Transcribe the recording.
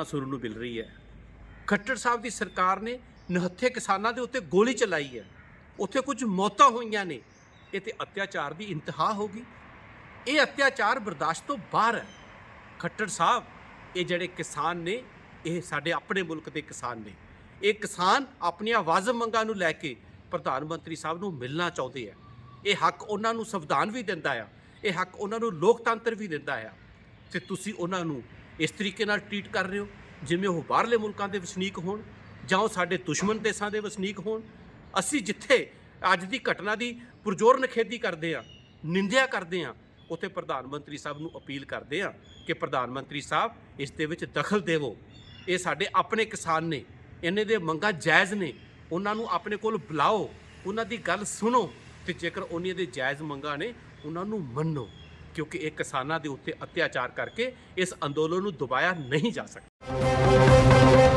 ਦੁਬਾਰਾ ਸੁਣਨ ਨੂੰ ਮਿਲ ਰਹੀ ਹੈ। ਖੱਟੜ ਸਾਹਿਬ ਦੀ ਸਰਕਾਰ ਨੇ ਨਿਹੱਥੇ ਕਿਸਾਨਾਂ ਦੇ ਉੱਤੇ ਗੋਲੀ ਚਲਾਈ ਹੈ। ਉੱਥੇ ਕੁਝ ਮੌਤਾਂ ਹੋਈਆਂ ਨੇ। ਇਹ ਤੇ ਅਤਿਆਚਾਰ ਦੀ ਇੰਤਹਾ ਹੋ ਗਈ। ਇਹ ਅਤਿਆਚਾਰ ਬਰਦਾਸ਼ਤ ਤੋਂ ਬਾਹਰ ਹੈ। ਖੱਟੜ ਸਾਹਿਬ, ਇਹ ਜਿਹੜੇ ਕਿਸਾਨ ਨੇ, ਇਹ ਸਾਡੇ ਆਪਣੇ ਮੁਲਕ ਦੇ ਕਿਸਾਨ ਨੇ। ਇਹ ਕਿਸਾਨ ਆਪਣੀਆਂ ਵਾਜਬ ਮੰਗਾਂ ਨੂੰ ਲੈ ਕੇ ਪ੍ਰਧਾਨ ਮੰਤਰੀ ਸਾਹਿਬ ਨੂੰ ਮਿਲਣਾ ਚਾਹੁੰਦੇ ਆ। ਇਹ ਹੱਕ ਉਹਨਾਂ ਨੂੰ ਸੰਵਿਧਾਨ ਵੀ ਦਿੰਦਾ ਆ। ਇਹ ਹੱਕ ਉਹਨਾਂ ਨੂੰ ਲੋਕਤੰਤਰ ਵੀ ਦਿੰਦਾ ਆ। ਤੇ ਤੁਸੀਂ ਉਹਨਾਂ ਨੂੰ ਇਸ ਤਰੀਕੇ ਨਾਲ ਟ੍ਰੀਟ ਕਰ ਰਹੇ ਹੋ? ਜਿਵੇਂ ਉਹ ਬਾਹਰਲੇ ਮੁਲਕਾਂ ਦੇ ਵਸਨੀਕ ਹੋਣ ਜਾਂ ਉਹ ਸਾਡੇ ਦੁਸ਼ਮਣ ਦੇਸ਼ਾਂ ਦੇ ਵਸਨੀਕ ਹੋਣ? ਅਸੀਂ ਜਿੱਥੇ ਅੱਜ ਦੀ ਘਟਨਾ ਦੀ ਪੁਰਜੋਰ ਨਖੇਦੀ ਕਰਦੇ ਆ ਨਿੰਦਿਆ ਕਰਦੇ ਆ ਉੱਥੇ ਪ੍ਰਧਾਨ ਮੰਤਰੀ ਸਾਹਿਬ ਨੂੰ ਅਪੀਲ ਕਰਦੇ ਆ ਕਿ ਪ੍ਰਧਾਨ ਮੰਤਰੀ ਸਾਹਿਬ, ਇਸ ਦੇ ਵਿੱਚ ਦਖਲ ਦੇਵੋ। ਇਹ ਸਾਡੇ ਆਪਣੇ ਕਿਸਾਨ ਨੇ ਇਹਨੇ ਦੇ ਮੰਗਾਂ ਜਾਇਜ਼ ਨੇ, ਉਹਨਾਂ ਨੂੰ ਆਪਣੇ ਕੋਲ ਬੁਲਾਓ, ਉਹਨਾਂ ਦੀ ਗੱਲ ਸੁਣੋ ਤੇ ਜੇਕਰ ਉਹਨਾਂ ਦੇ ਜਾਇਜ਼ ਮੰਗਾਂ ਨੇ, ਉਹਨਾਂ ਨੂੰ ਮੰਨੋ। ਕਿਉਂਕਿ ਇਹ ਕਿਸਾਨਾਂ ਦੇ ਉੱਤੇ ਅਤਿਆਚਾਰ ਕਰਕੇ ਇਸ ਅੰਦੋਲਨ ਨੂੰ ਦਬਾਇਆ ਨਹੀਂ ਜਾ ਸਕਦਾ।